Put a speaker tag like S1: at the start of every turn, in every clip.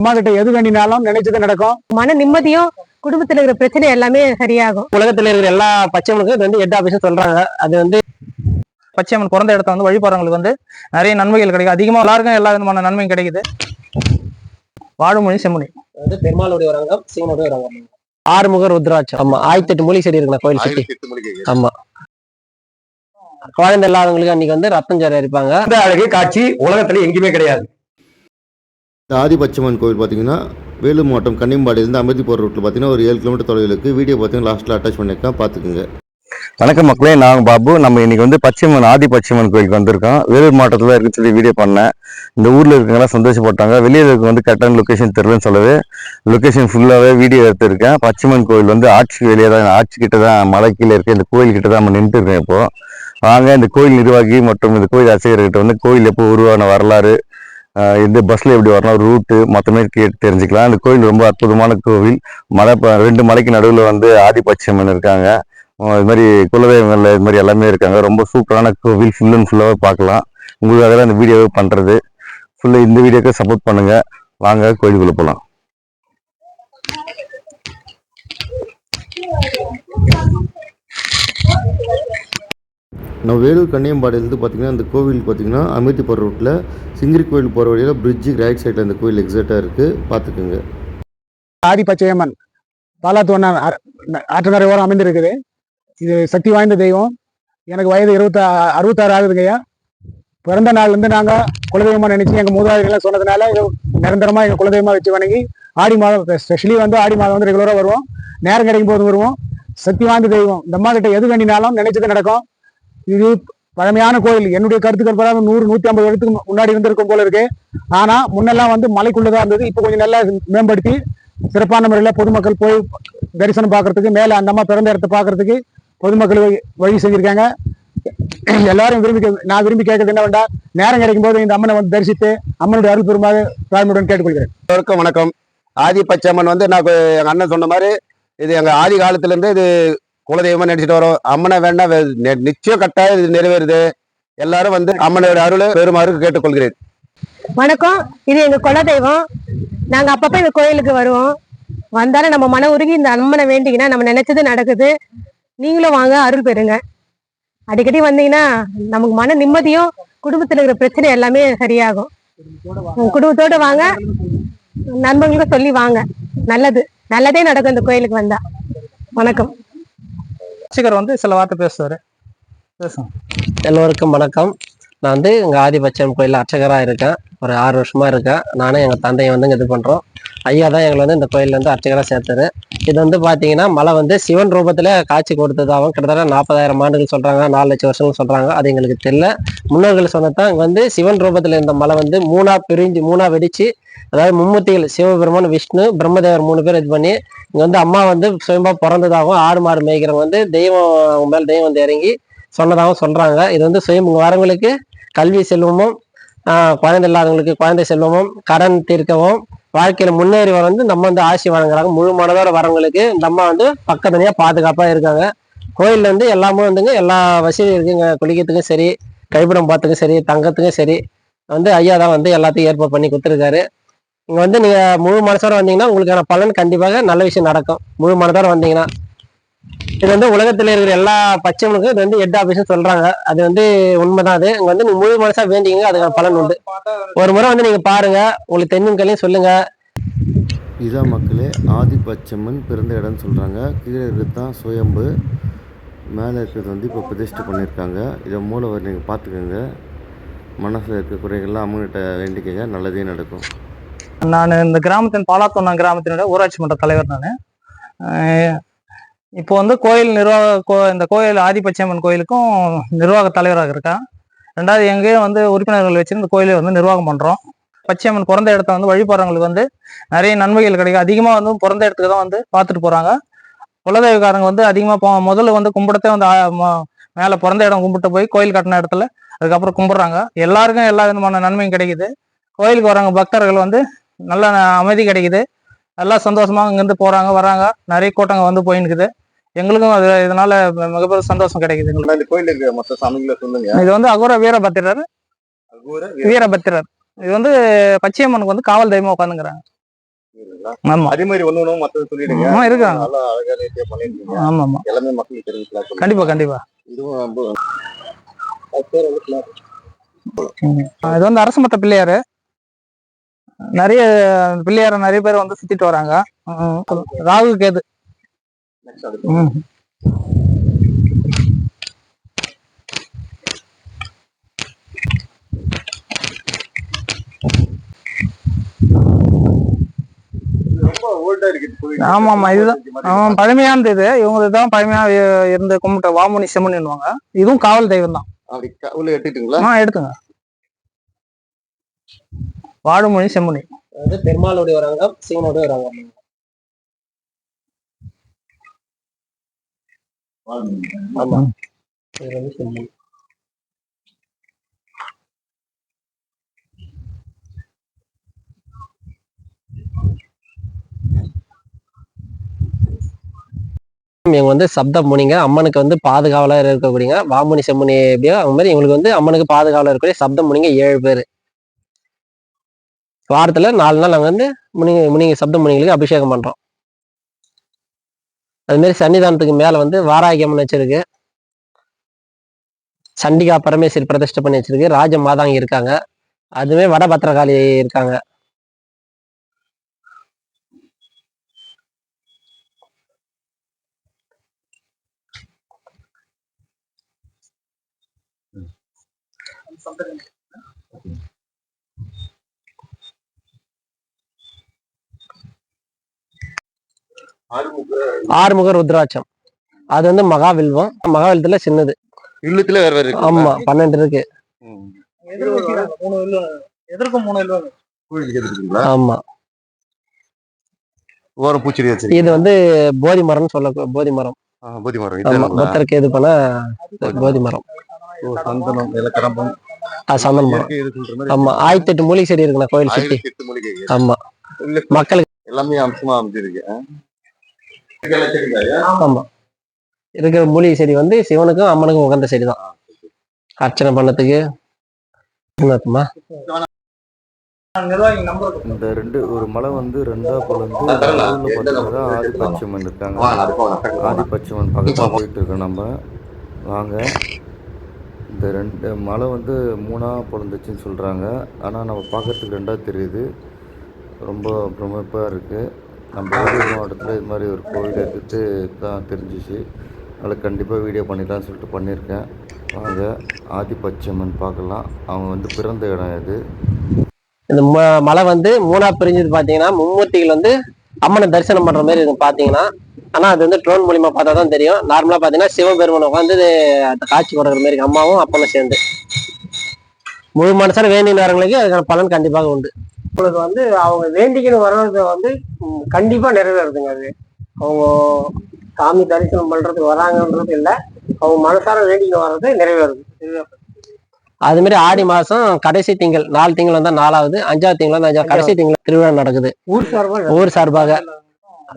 S1: அம்மா கிட்ட எது வேண்டினாலும் நினைச்சது நடக்கும்.
S2: மன நிம்மதியும் குடும்பத்துல இருக்கிற பிரச்சனை எல்லாமே சரியாகும்.
S3: உலகத்துல இருக்கிற எல்லா பச்சைமனுக்கும் இது வந்து ஹெட் ஆபீஸ் சொல்றாங்க. அது வந்து
S4: பச்சையம்மன் பிறந்த இடத்த வந்து வழிபடுறவங்களுக்கு வந்து நிறைய நன்மைகள் கிடைக்கும். அதிகமாக எல்லாருக்கும் எல்லா விதமான நன்மையும் கிடைக்குது. வாழுமொழி செம்மொழி.
S3: வந்து பெருமாளுடைய சிவனுடைய ஒரு அங்கம். ஆறுமுக ருத்ராட்சம். ஆமா ஆயிரத்தி எட்டு மூலிகை செடி இருக்குண்ணா கோயில் சுத்தி. ஆமா. குழந்தை இல்லாதவங்களுக்கு அன்னைக்கு வந்து ரத்தம் ஜாரி அரிப்பாங்க.
S5: இந்த அழகு காட்சி உலகத்துல எங்கேயுமே கிடையாது.
S6: இந்த ஆதிபட்சம்மன் கோவில் பார்த்தீங்கன்னா வேலூர் மாவட்டம் கன்னிம்பாடியிலேருந்து அமிர்தி போகிற ரூட்டில் பார்த்தீங்கன்னா ஒரு ஏழு கிலோமீட்டர் தொலைவில் இருக்குது வீடியோ பார்த்தீங்கன்னா லாஸ்ட்டில் அட்டாச் பண்ணியிருக்கேன். பார்த்துக்குங்க.
S7: வணக்கம் மக்களே நான் பாபு. நம்ம இன்னைக்கு வந்து பச்சைமன் ஆதி பச்சைமன் கோயிலுக்கு வந்திருக்கோம். வேலூர் மாவட்டத்தில் இருக்குன்னு சொல்லி வீடியோ பண்ணேன். இந்த ஊரில் இருக்கவங்களாம் சந்தோஷப்பட்டாங்க. வெளியில இருக்க வந்து கரெக்டான லொக்கேஷன் தெரியலன்னு சொல்லவே லொக்கேஷன் ஃபுல்லாகவே வீடியோ எடுத்துருக்கேன். பச்சைமன் கோயில் வந்து ஆட்சி வெளியே தான் ஆட்சிக்கிட்ட தான் மலை கீழே இருக்க இந்த கோயில்கிட்ட தான் நம்ம நின்றுட்டு இருக்கேன் இப்போ. வாங்க இந்த கோயில் நிர்வாகி மற்றும் இந்த கோயில் அர்ச்சகர்கிட்ட வந்து கோயில் எப்போ உருவான வரலாறு இந்த பஸ்ஸில் எப்படி வரணும் ரூட்டு மொத்தமே கேட்டு தெரிஞ்சுக்கலாம். இந்த கோயில் ரொம்ப அற்புதமான கோவில். மலை ரெண்டு மலைக்கு நடுவில் வந்து ஆதி இருக்காங்க. இது மாதிரி குலதெய்வங்கள் இது மாதிரி எல்லாமே இருக்காங்க. ரொம்ப சூப்பரான கோவில் ஃபுல் அண்ட் ஃபுல்லாக பார்க்கலாம். உங்களுக்காக தான் இந்த வீடியோவை பண்ணுறது ஃபுல்லாக இந்த வீடியோக்கு சப்போர்ட் பண்ணுங்கள் வாங்க கோயிலுக்குள்ளே போகலாம்
S6: நான் வேலூர் கன்னியம்பாடியிலேருந்து பார்த்தீங்கன்னா அந்த கோவில் பார்த்தீங்கன்னா அமிர்தி ரூட்டில் சிங்கிரி கோவில் போகிற வழியில் பிரிட்ஜுக்கு ரைட் சைடில் அந்த கோவில் எக்ஸாக்டாக இருக்குது பார்த்துக்குங்க
S1: ஆதி பச்சையம்மன் பாலாத்தோண்ண ஆற்றங்கரை ஓரம் அமைந்திருக்குது. இது சக்தி வாய்ந்த தெய்வம். எனக்கு வயது இருபத்தா அறுபத்தாறு ஆகுதுங்கய்யா பிறந்த நாள்லேருந்து நாங்கள் குலதெய்வமாக நினச்சி எங்கள் மூதாதைகள்லாம் சொன்னதுனால இது நிரந்தரமாக எங்கள் குலதெய்வமாக வச்சு வணங்கி ஆடி மாதம் ஸ்பெஷலி வந்து ஆடி மாதம் வந்து ரெகுலராக வருவோம். நேரம் கிடைக்கும் போது வருவோம். சக்தி வாய்ந்த தெய்வம். இந்த அம்மா கிட்ட எது வேண்டினாலும் நினைச்சது நடக்கும். இது பழமையான கோயில். என்னுடைய கருத்துக்கள் பிறகு நூறு நூத்தி ஐம்பது வருடத்துக்கு முன்னாடி இருந்திருக்கும் போல இருக்கு. ஆனா முன்னெல்லாம் வந்து மலைக்குள்ளதா இருந்தது. இப்போ கொஞ்சம் நல்லா மேம்படுத்தி சிறப்பான முறையில் பொதுமக்கள் போய் தரிசனம் பார்க்கறதுக்கு மேலே அந்த அம்மா பிறந்த இடத்த பார்க்கறதுக்கு பொதுமக்கள் வழி- வழி செஞ்சிருக்காங்க. எல்லாரும் விரும்பி கே- நான் விரும்பி கேட்கறது என்ன வேண்டாம் நேரம் கிடைக்கும் போது இந்த அம்மனை வந்து தரிசித்து அம்மனுடைய அருள் பெருமாறு தாழ்மையுடன் கேட்டுக்கொள்கிறேன்.
S8: வணக்கம் வணக்கம். ஆதி பச்சையம்மன் வந்து நான் எங்கள் எங்க அண்ணன் சொன்ன மாதிரி இது எங்க ஆதி காலத்துல இருந்து இது குலதெய்வமா நினைச்சிட்டு வரோம். அம்மனை வேண்டாம் நெ- நிச்சயம் கட்டாயம் இது நிறைவேறுது. எல்லாரும் வந்து அம்மனோட அருளை பெருமாறு கேட்டுக்கொள்கிறேன்.
S2: வணக்கம். இது எங்க குலதெய்வம். நாங்க அப்பப்ப இந்த கோயிலுக்கு வருவோம். வந்தாலும் நம்ம மன உருகி இந்த அம்மனை வேண்டிங்கன்னா நம்ம நினைச்சது நடக்குது. நீங்களும் வாங்க அருள் பெறுங்க. அடிக்கடி வந்தீங்கன்னா நமக்கு மன நிம்மதியும் குடும்பத்துல இருக்கிற பிரச்சனை எல்லாமே சரியாகும். குடும்பத்தோட வாங்க. நண்பர்களுக்கும் சொல்லி வாங்க. நல்லது. நல்லதே நடக்கும் இந்த கோயிலுக்கு வந்தா. வணக்கம்.
S4: அர்ச்சகர் வந்து சில வார்த்தை பேசுவார். பேசுங்க
S3: எல்லோருக்கும் வணக்கம். நான் வந்து எங்கள் ஆதிபட்சம் கோயில் அர்ச்சகராக இருக்கேன். ஒரு ஆறு வருஷமாக இருக்கேன். நானும் எங்கள் தந்தையை வந்து இது பண்ணுறோம் ஐயா தான் எங்களை வந்து இந்த கோயில்ல வந்து அர்ச்சகரா சேர்த்தாரு. இது வந்து பார்த்தீங்கன்னா மலை வந்து சிவன் ரூபத்தில் காட்சி கொடுத்ததாகவும் கிட்டத்தட்ட நாற்பதாயிரம் ஆண்டுகள் சொல்கிறாங்க நாலு லட்சம் வருஷங்கள் சொல்கிறாங்க அது எங்களுக்கு தெரியல. முன்னோர்கள் சொன்னதான் இங்கே வந்து சிவன் ரூபத்தில் இருந்த மலை வந்து மூணாக பிரிஞ்சு மூணாக வெடித்து அதாவது மும்மூர்த்திகள் சிவபெருமான் விஷ்ணு பிரம்மதேவர் மூணு பேர் இது பண்ணி இங்க வந்து அம்மா வந்து சுயம்பா பிறந்ததாகவும் ஆடு மாடு மேய்க்கிறவங்க வந்து தெய்வம் அவங்க மேல தெய்வம் வந்து இறங்கி சொன்னதாகவும் சொல்றாங்க. இது வந்து சுயம் வரவங்களுக்கு கல்வி செல்வமும் குழந்தை இல்லாதவங்களுக்கு குழந்தை செல்வமும் கடன் தீர்க்கவும் வாழ்க்கையில முன்னேறி வர வந்து நம்ம வந்து ஆசி வழங்குறாங்க. முழு மனதோட வரவங்களுக்கு இந்த அம்மா வந்து பக்கத்துலயே பாதுகாப்பா இருக்காங்க. கோயில்ல வந்து எல்லாமே வந்துங்க எல்லா வசதியும் இருக்குங்க. குளிக்கிறதுக்கும் சரி கழிப்பிடம் பார்த்துக்கும் சரி தங்கத்துக்கும் சரி வந்து ஐயா தான் வந்து எல்லாத்தையும் ஏற்பாடு பண்ணி கொடுத்துருக்காரு. இங்கே வந்து நீங்கள் முழு மனசோட வந்தீங்கன்னா உங்களுக்கான பலன் கண்டிப்பாக நல்ல விஷயம் நடக்கும். முழு மனதோட வந்தீங்கன்னா. இது வந்து உலகத்தில் இருக்கிற எல்லா பச்சைகளுக்கும் இது வந்து ஹெட் ஆபீஸ் சொல்கிறாங்க அது வந்து உண்மைதான் அது. இங்கே வந்து நீங்கள் முழு மனசாக வேண்டிங்க அதுக்கான பலன் உண்டு. ஒரு முறை வந்து நீங்கள் பாருங்கள் உங்களுக்கு தென்னும் சொல்லுங்கள்
S6: இதான் மக்களே ஆதிபட்சம்மன் பிறந்த இடம்னு சொல்கிறாங்க கீழே இருக்கிறது தான் சுயம்பு மேலே இருக்கிறது வந்து இப்போ பிரதிஷ்டை பண்ணியிருக்காங்க. இதை மூலவர் நீங்கள் பார்த்துக்கோங்க. மனசில் இருக்க குறைகள்லாம் அம்மன்கிட்ட வேண்டிக்கங்க நல்லதே நடக்கும்.
S4: நான் இந்த கிராமத்தின் பாலாத்தொண்ணா கிராமத்தினுடைய ஊராட்சி மன்ற தலைவர் நான். இப்போ வந்து கோயில் நிர்வாக கோ- இந்த கோயில் ஆதிபட்சியம்மன் கோயிலுக்கும் நிர்வாக தலைவராக இருக்கேன் ரெண்டாவது எங்கேயும் வந்து உறுப்பினர்கள் வச்சு இந்த கோயிலை வந்து நிர்வாகம் பண்ணுறோம் பச்சையம்மன் பிறந்த இடத்த வந்து வழிபடுறவங்களுக்கு வந்து நிறைய நன்மைகள் கிடைக்கும் அதிகமாக வந்து பிறந்த இடத்துக்கு தான் வந்து பார்த்துட்டு போகிறாங்க குலதெய்வக்காரங்க வந்து அதிகமாக போ முதல்ல வந்து கும்பிடத்தே வந்து மேலே பிறந்த இடம் கும்பிட்டு போய் கோயில் கட்டின இடத்துல அதுக்கப்புறம் கும்பிட்றாங்க. எல்லாருக்கும் எல்லா விதமான நன்மையும் கிடைக்குது. கோயிலுக்கு வராங்க பக்தர்கள் வந்து நல்ல அமைதி கிடைக்குது. எல்லாம் சந்தோஷமா இங்கேருந்து போறாங்க வராங்க. நிறைய கூட்டங்க வந்து போயின்னுக்குது. எங்களுக்கும் அது இதனால மிகப்பெரிய சந்தோஷம் கிடைக்குது
S6: இந்த கோயில் இருக்கிற மொத்த சாமிகளை சொல்லுங்க
S4: இது வந்து அகோர வீரபத்திரர். வீரபத்திரர். இது வந்து பச்சையம்மனுக்கு வந்து காவல் தெய்வமா உட்காந்துங்கிறாங்க
S8: அதே மாதிரி ஒண்ணு ஒண்ணு மத்தது சொல்லிடுங்க.
S4: ஆமா, இருக்காங்க.
S8: நல்லா அழகா நேர்த்தியா பண்ணிருக்கீங்க
S4: ஆமா ஆமா.
S8: எல்லாமே மக்களுக்கு சொல்லுங்க.
S4: கண்டிப்பா கண்டிப்பா.
S8: இதுவும்
S4: இது வந்து அரசு மத்த பிள்ளையாரு. நிறைய பிள்ளையார நிறைய பேர் வந்து சுத்திட்டு வராங்க. ராகு கேது. ஆமா, ஆமா, இதுதான். பழமையானது இது. இவங்க தான் பழமையா இருந்து கும்பிட்ட வாமுனி செம்மனின்னுவாங்க இதுவும் காவல் தெய்வம் தான் எடுத்துங்க. வாழுமொழி செம்மொழி.
S3: அதாவது பெருமாளுடைய ஒரு அங்கம் சிவனுடைய ஒரு அங்கம். ஆமா. இது வந்து செம்மண். இவங்க வந்து சப்த முனிங்க அம்மனுக்கு வந்து பாதுகாவலா இருக்கக்கூடியங்க. வாமுனி செம்முனி எப்படியோ அவங்க மாதிரி இவங்களுக்கு வந்து அம்மனுக்கு பாதுகாவலர் இருக்கக்கூடிய சப்த முனிங்க ஏழு பேர். வாரத்தில் நாலு நாள் நாங்கள் வந்து முனிங்க முனிங்க சப்த முனிங்களுக்கு அபிஷேகம் பண்றோம். அது மாதிரி சன்னிதானத்துக்கு மேல வந்து வாராகியம்னு வச்சிருக்கு. சண்டிகா பரமேஸ்வரி பிரதிஷ்டை பண்ணி வச்சிருக்கு. ராஜ மாதாங்க இருக்காங்க. அதுவே வடபத்திரகாளி இருக்காங்க. ஆறுமுக ருத்ராட்சம். அது வந்து மகாவில்வம் மகாவில்வத்துல சின்னது.
S8: இல்லத்துல வேற வேற இருக்கு
S3: ஆமா பன்னெண்டு இருக்கு.
S4: எதற்கும் மூணு
S8: எடுத்துட்டீங்களா
S3: ஆமா.
S8: ஓரம் பூச்செடி வச்சிருக்கீங்க.
S3: இது வந்து போதி மரம்னு சொல்ல போதி மரம்.
S8: போதி மரம்?
S3: பக்தருக்கு இது பண்ண போதி மரம்.
S8: ஓ, சந்தனம் இலக்கரம்பம்
S3: மரம். ஆமா ஆயிரத்தி எட்டு மூலிகை செடி இருக்குண்ணா கோயில் சுத்தி. ஆமா. மக்களுக்கு
S8: எல்லாமே அம்சமா அமைஞ்சிருக்கு?
S3: ஆமா. இருக்கிற மூலிகை செடி வந்து சிவனுக்கும் அம்மனுக்கும் உகந்த செடி தான் அர்ச்சனை பண்ணதுக்கு இருக்குமா
S7: இந்த ரெண்டு ஒரு மலை வந்து ரெண்டா பிளந்து பார்த்தீங்கன்னா? ஆதிபட்சமன் இருக்காங்க. ஆதிபட்சமன் பக்கத்தில் போயிட்டு இருக்கோம் நம்ம. வாங்க. இந்த ரெண்டு மலை வந்து மூணாக பிறந்துச்சுன்னு சொல்கிறாங்க ஆனால் நம்ம பார்க்கறதுக்கு ரெண்டாக தெரியுது. ரொம்ப பிரமிப்பாக இருக்குது நம்ம வேலூர் மாவட்டத்தில் இது மாதிரி ஒரு கோவில் இருக்குது தான் தெரிஞ்சிச்சு. அதில் கண்டிப்பாக வீடியோ பண்ணிடலாம்னு சொல்லிட்டு பண்ணியிருக்கேன் வாங்க ஆதிபட்சம்மன் பார்க்கலாம். அவங்க வந்து பிறந்த இடம் இது
S3: இந்த ம- மலை வந்து மூணாக பிரிஞ்சது பார்த்தீங்கன்னா மும்மூர்த்திகள் வந்து அம்மனை தரிசனம் பண்ணுற மாதிரி இருக்கும் பார்த்தீங்கன்னா ஆனால் அது வந்து ட்ரோன் மூலிமா பார்த்தா தான் தெரியும் நார்மலாக பார்த்தீங்கன்னா சிவபெருமன் உட்காந்து அந்த காட்சி கொடுக்குற மாதிரி அம்மாவும் அப்பனும் சேர்ந்து. முழு மனசான வேண்டிய நேரங்களுக்கு அதுக்கான பலன் கண்டிப்பாக உண்டு.
S9: உங்களுக்கு வந்து அவங்க வேண்டிக்கணும் வர்றது வந்து ம், கண்டிப்பா நிறைவேறுதுங்க அது. அவங்க சாமி தரிசனம் பண்றதுக்கு வராங்கன்றது இல்ல. அவங்க மனசார வேண்டிக்கணும் வர்றது நிறைவேறுது.
S3: அது மாதிரி ஆடி மாசம் கடைசி திங்கள் நாலு திங்கள் வந்தா நாலாவது அஞ்சாவது திங்கள் வந்து அஞ்சாவது கடைசி திங்கள் திருவிழா நடக்குது.
S9: ஊர் சார்பா
S3: ஊர் சார்பாக.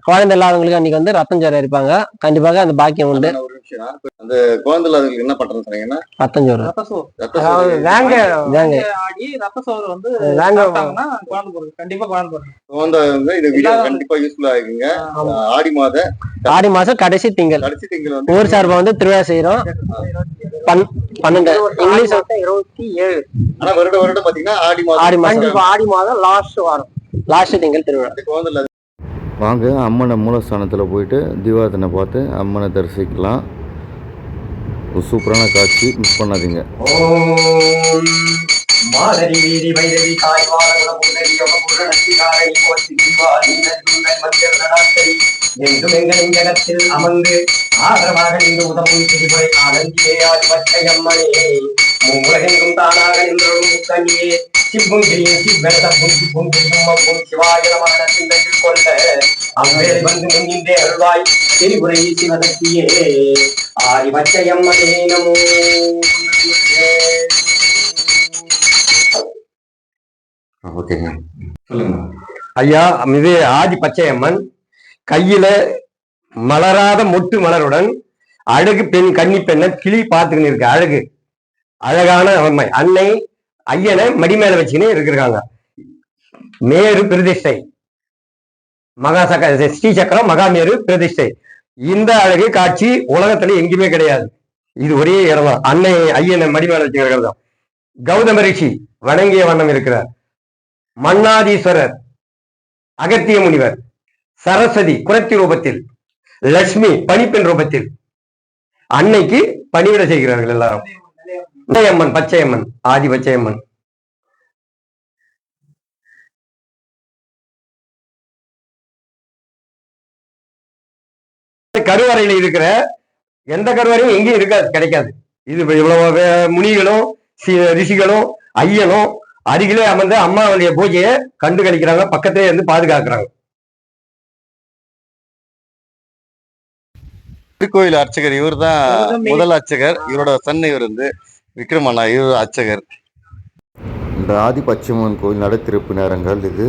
S3: குழந்தை இல்லாதவங்களுக்கு அன்னைக்கு வந்து ரத்தம் சோறு அரிப்பாங்க கண்டிப்பாக அந்த பாக்கியம் உண்டு.
S8: அண்ணா, ஒரு நிமிஷம். அந்த குழந்தை இல்லாதவங்களுக்கு என்ன பண்றேன்னு சொன்னீங்கன்னா
S3: ரத்தம் சோறு
S4: ரத்த சோறு
S8: ரத்த
S9: அதாவது
S8: சோறு.
S9: வேங்க.
S3: வேங்க
S4: ஆடி ரத்த சோறு வந்து
S9: வேங்க.
S4: சாப்பிட்டாங்கன்னா குழந்தை பிறகு கண்டிப்பா குழந்தை
S8: வீடியோ கண்டிப்பா யூஸ்ஃபுல்லா இருக்குங்க.
S3: ஆமா.
S8: ஆடி மாத
S3: ஆடி மாசம் கடைசி திங்கள்.
S8: கடைசி திங்கள் வந்து
S3: ஊர் சார்பா வந்து திருவிழா செய்யறோம் பன் பன்னெண்டு. இங்கிலீஷ்
S9: இருபத்தி ஏழு.
S8: ஆனா வருட வருடம் பாத்தீங்கன்னா ஆடி மாதம்
S3: ஆடி மாசம்
S9: கண்டிப்பா ஆடி மாதம் லாஸ்ட் வாரம்.
S3: லாஸ்ட் திங்கள் திருவிழா.
S8: குழந்தை
S7: வாங்க. அம்மனை மூலஸ்தானத்தில் போயிட்டு திவாதனை பார்த்து அம்மனை தரிசிக்கலாம். ஒரு சூப்பரான காட்சி. மிஸ் பண்ணாதீங்க.
S5: மாதரி வீதி வைரவி காய்வான குணமுன்னறி யோகபூரணத்தி காரணி போற்றி தீபாவளி நன்மை மஞ்சள் நடாத்தரி என்றும் எங்களின் எங்கடத்தில் அமர்ந்து ஆதரவாக நின்று உதவும் திரிபுரை ஆனந்தியே ஆதிபட்சயம்மனே மூலகெங்கும் தானாக நின்றொரு முக்கண்ணியே சிப்பும் கிரியும் சிவ்வரத சிப்பும் கிரியும் அப்பும் சிவாய நமன சிந்தையில் கொண்ட அவ்வேறு வந்து முன்னின்றே அருள்வாய் திரிபுரை சிவசக்தியே. ஆதிபட்சயம்மனே நமோ
S8: ஓகேங்க. சொல்லுங்க.
S5: ஐயா இது ஆதி பச்சையம்மன் கையில மலராத மொட்டு மலருடன் அழகு பெண் கன்னி பெண்ணை கிளி பார்த்துக்கின்னு இருக்கு. அழகு. அழகான அம்மை. அன்னை ஐயனை மடி மேல வச்சுக்கினே இருக்கிறாங்க. மேரு பிரதிஷ்டை. மகா சக ஸ்ரீ சக்கரம் மகாமேரு பிரதிஷ்டை. இந்த அழகு காட்சி உலகத்துல எங்கேயுமே கிடையாது. இது ஒரே இடம் தான் அன்னை ஐயனை மடிமலர்ச்சிகள் தான். கௌதம ரிஷி வணங்கிய வண்ணம் இருக்கிறார். மன்னாதீஸ்வரர் அகத்திய முனிவர் சரஸ்வதி குரத்தி ரூபத்தில் லட்சுமி பணிப்பெண் ரூபத்தில். அன்னைக்கு பணிவிட செய்கிறார்கள் எல்லாரும். பச்சையம்மன் பச்சையம்மன் ஆதி பச்சையம்மன் கருவறையில இருக்கிற எந்த கருவறையும் எங்கேயும் இருக்காது கிடைக்காது. இது இவ்வளவு முனிகளும் ரிஷிகளும் ஐயனும் அருகிலே அமர்ந்து அம்மாவுடைய பூஜையை கண்டு கழிக்கிறாங்க பக்கத்திலே இருந்து பாதுகாக்கிறாங்க.
S6: திருக்கோயில் அர்ச்சகர் இவர் தான் முதல் அர்ச்சகர். இவரோட சன் இவர் வந்து விக்ரமண்ணா இவர் அர்ச்சகர். இந்த ஆதிபட்சம்மன் கோயில் நடத்திருப்பு நேரங்கள் இது.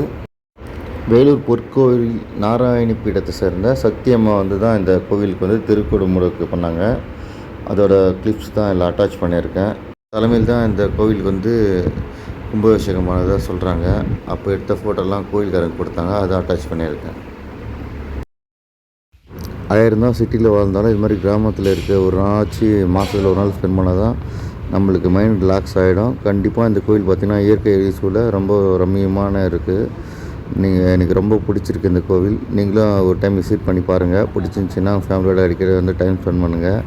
S6: வேலூர் பொற்கோவில் நாராயணி பீடத்தை சேர்ந்த சத்தியம்மா வந்து தான் இந்த கோவிலுக்கு வந்து திருக்குடமுடக்கு பண்ணாங்க. அதோட கிளிப்ஸ் தான் இதில் அட்டாச் பண்ணியிருக்கேன். தலைமையில் தான் இந்த கோவிலுக்கு வந்து கும்பாபிஷேகமானதாக சொல்கிறாங்க அப்போ எடுத்த ஃபோட்டோலாம் கோயில்காரங்க கொடுத்தாங்க. அதை அட்டாச் பண்ணியிருக்கேன். ஆயிரம் தான் சிட்டியில் வாழ்ந்தாலும் இது மாதிரி கிராமத்தில் இருக்க ஒரு நாளாச்சு மாதத்தில் ஒரு நாள் ஸ்பெண்ட் பண்ணால் தான் நம்மளுக்கு மைண்ட் ரிலாக்ஸ் ஆகிடும் கண்டிப்பாக இந்த கோயில் பார்த்திங்கன்னா இயற்கை சூழல் ரொம்ப ரம்மியமான இருக்குது நீங்கள் எனக்கு ரொம்ப பிடிச்சிருக்கு இந்த கோவில். நீங்களும் ஒரு டைம் விசிட் பண்ணி பாருங்கள் பிடிச்சிருந்துச்சின்னா ஃபேமிலியோட அடிக்கடி வந்து டைம் ஸ்பெண்ட் பண்ணுங்கள்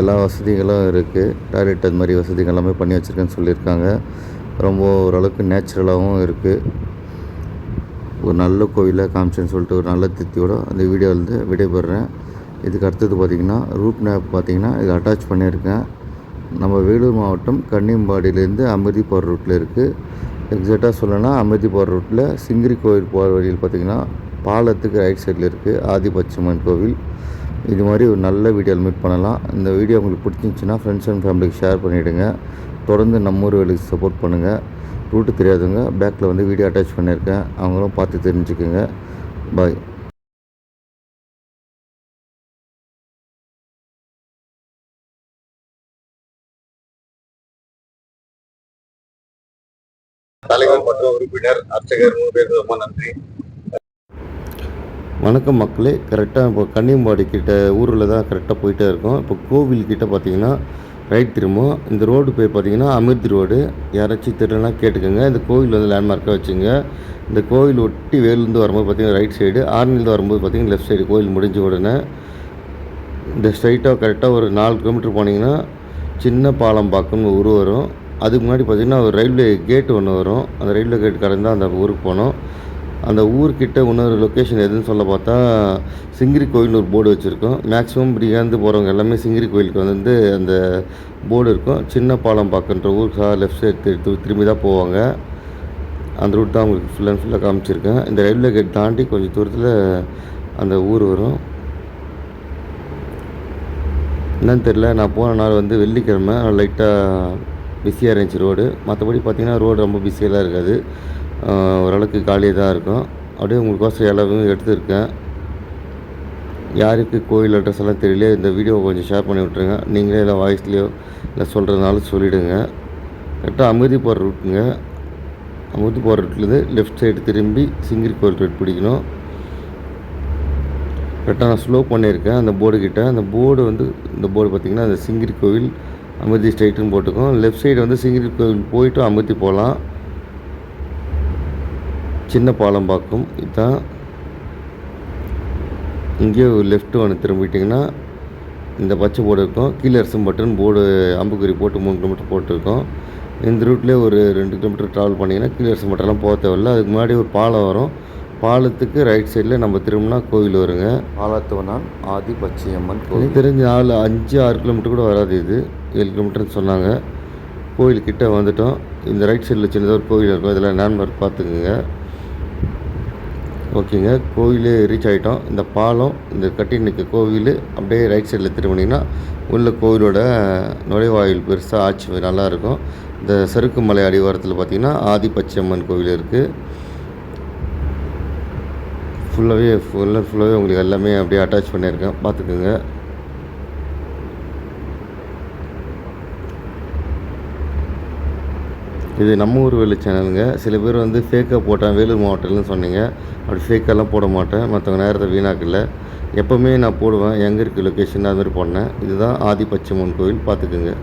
S6: எல்லா வசதிகளும் இருக்குது டாய்லெட் அது மாதிரி வசதிகள் எல்லாமே பண்ணி வச்சுருக்கேன்னு சொல்லியிருக்காங்க. ரொம்ப ஓரளவுக்கு நேச்சுரலாகவும் இருக்குது ஒரு நல்ல கோவிலாக காமிச்சேன்னு சொல்லிட்டு ஒரு நல்ல திருப்தியோட அந்த வீடியோவிலேருந்து விடைபெறுறேன் இதுக்கு அடுத்தது பார்த்திங்கன்னா ரூட் மேப் பார்த்திங்கன்னா இது அட்டாச் பண்ணியிருக்கேன். நம்ம வேலூர் மாவட்டம் கன்னியம்பாடியிலேருந்து அமிர்தி ரூட்டில் இருக்குது எக்ஸாக்டாக சொல்லணும்னா அமிர்தி போகிற ரூட்டில் சிங்கிரி கோவில் போகிற வழியில் பார்த்திங்கன்னா பாலத்துக்கு ரைட் சைடில் இருக்குது ஆதிபட்சம்மன் கோவில். இது மாதிரி ஒரு நல்ல வீடியோவில் மீட் பண்ணலாம். இந்த வீடியோ உங்களுக்கு பிடிச்சிருந்துச்சின்னா ஃப்ரெண்ட்ஸ் அண்ட் ஃபேமிலிக்கு ஷேர் பண்ணிவிடுங்க தொடர்ந்து நம்ம ஊர் வேலைக்கு சப்போர்ட் பண்ணுங்கள் ரூட்டு தெரியாதவங்க பேக்கில் வந்து வீடியோ அட்டாச் பண்ணியிருக்கேன். அவங்களும் பார்த்து தெரிஞ்சுக்கோங்க. பாய் தலைவர் மற்றும் உறுப்பினர் அர்ச்சகர் மூணு பேருக்கு ரொம்ப நன்றி. வணக்கம் மக்களே. கரெக்டாக இப்போ கன்னியம்பாடி கிட்ட ஊரில் தான் கரெக்டாக போயிட்டே இருக்கோம். இப்போ கோவில் கிட்ட பார்த்தீங்கன்னா ரைட் திரும்பும் இந்த ரோடு பேர் பார்த்தீங்கன்னா அமிர்தி ரோடு யாராச்சும் தெரியலனா கேட்டுக்கோங்க. இந்த கோவில் வந்து லேண்ட்மார்க்காக வச்சுங்க. இந்த கோவில் ஒட்டி வேலுந்து வரும்போது பார்த்தீங்கன்னா ரைட் சைடு ஆர்னிலேருந்து வரும்போது பார்த்தீங்கன்னா லெஃப்ட் சைடு கோவில் முடிஞ்ச உடனே இந்த ஸ்ட்ரைட்டாக கரெக்டாக ஒரு நாலு கிலோமீட்டர் போனீங்கன்னா சின்ன பாலம் பார்க்கணும்னு ஒரு வரும். அதுக்கு முன்னாடி பார்த்தீங்கன்னா ஒரு ரயில்வே கேட் ஒன்று வரும். அந்த ரயில்வே கேட் கடந்து அந்த ஊருக்கு போனோம். அந்த ஊர்கிட்ட இன்னொரு லொக்கேஷன் எதுன்னு சொல்ல பார்த்தா சிங்கிரி கோயில்னு ஒரு போர்டு வச்சுருக்கோம். மேக்ஸிமம் இங்கேருந்து போகிறவங்க எல்லாமே சிங்கிரி கோயிலுக்கு வந்து அந்த போர்டு இருக்கும். சின்ன பாலம் பார்க்குன்ற ஊருக்கு லெஃப்ட் சைடு திரும்பி தான் போவாங்க. அந்த ரூட் தான் உங்களுக்கு ஃபுல் அண்ட் ஃபுல்லாக காமிச்சிருக்கேன். இந்த ரயில்வே கேட் தாண்டி கொஞ்சம் தூரத்தில் அந்த ஊர் வரும். என்னன்னு தெரில நான் போன நாள் வந்து வெள்ளிக்கிழமை. லைட்டாக பிஸியாக இருந்துச்சு ரோடு மற்றபடி பார்த்தீங்கன்னா ரோடு ரொம்ப பிஸியெல்லாம் இருக்காது. ஓரளவுக்கு காலியாக தான் இருக்கும். அப்படியே உங்களுக்கோசம் எல்லாமே எடுத்துருக்கேன். யாருக்கு கோயில் அட்ரஸ் எல்லாம் தெரியல இந்த வீடியோ கொஞ்சம் ஷேர் பண்ணி விட்ருங்க நீங்களே இல்லை வாய்ஸ்லேயோ இல்லை சொல்கிறதுனால சொல்லிவிடுங்க கரெக்டாக அமிர்தி போகிற ரூட்டுங்க அமிர்தி போகிற ரூட்லேருந்து லெஃப்ட் சைடு திரும்பி சிங்கிரி கோயில் ரோட் பிடிக்கணும். கரெக்டாக நான் ஸ்லோ பண்ணியிருக்கேன். அந்த போர்டு கிட்டே. அந்த போர்டு வந்து இந்த போர்டு பார்த்திங்கன்னா அந்த சிங்கிரி கோவில் அமிர்தி ஸ்ட்ரைட்டுன்னு போட்டுக்கும். லெஃப்ட் சைடு வந்து சிங்கிரி கோவில் போயிட்டு அமிர்தி போகலாம். சின்ன பாலம் பார்க்கும். இதுதான் இங்கேயே ஒரு ஒன்று திரும்பிட்டிங்கன்னா இந்த பச்சை போர்டு இருக்கும். கீழே அரசம் பட்டன் போர்டு அம்புக்குறி போட்டு மூணு கிலோமீட்டர் போட்டிருக்கோம். இந்த ரூட்லேயே ஒரு ரெண்டு கிலோமீட்டர் ட்ராவல் பண்ணிங்கன்னா கீழே அரசம் பட்டெல்லாம் போக தேவையில்ல. அதுக்கு முன்னாடி ஒரு பாலம் வரும். பாலத்துக்கு ரைட் சைடில் நம்ம திரும்பினா கோவில் வருங்க. பாலத்தவனால் ஆதி பச்சையம்மன் கோவில் தெரிஞ்ச நாலு அஞ்சு ஆறு கிலோமீட்டர் கூட வராது இது. ஏழு கிலோமீட்டர்னு சொன்னாங்க. கோயில் கிட்ட வந்துட்டோம். இந்த ரைட் சைடில் சின்னதாக ஒரு கோவில் இருக்கும். இதில் லேண்ட்மார்க் பார்த்துக்குங்க. ஓகேங்க. கோவில் ரீச் ஆகிட்டோம் இந்த பாலம் இந்த கட்டி நிற்க கோவில் அப்படியே ரைட் சைடில் திரும்பினீங்கன்னா உள்ள கோவிலோட நுழைவாயில் பெருசாக ஆட்சி நல்லாயிருக்கும் இந்த சறுக்கு மலை அடிவாரத்தில் பார்த்தீங்கன்னா ஆதி பச்சையம்மன் கோவில் இருக்குது ஃபுல்லாகவே ஃபுல் அண்ட் ஃபுல்லாகவே உங்களுக்கு எல்லாமே அப்படியே அட்டாச் பண்ணியிருக்கேன். பார்த்துக்குங்க. இது நம்ம ஊர் வேலு சேனலுங்க சில பேர் வந்து ஃபேக்காக போட்டேன் வேலூர் மாவட்டம்னு சொன்னீங்க. அப்படி ஃபேக்கெல்லாம் போட மாட்டேன். மற்றவங்க நேரத்தை வீணாக்கல. எப்போவுமே நான் போடுவேன். எங்கே இருக்குது லொக்கேஷன் அதுமாதிரி போடனேன் போனேன் இதுதான் ஆதி பச்சைமன் பார்த்துக்குங்க.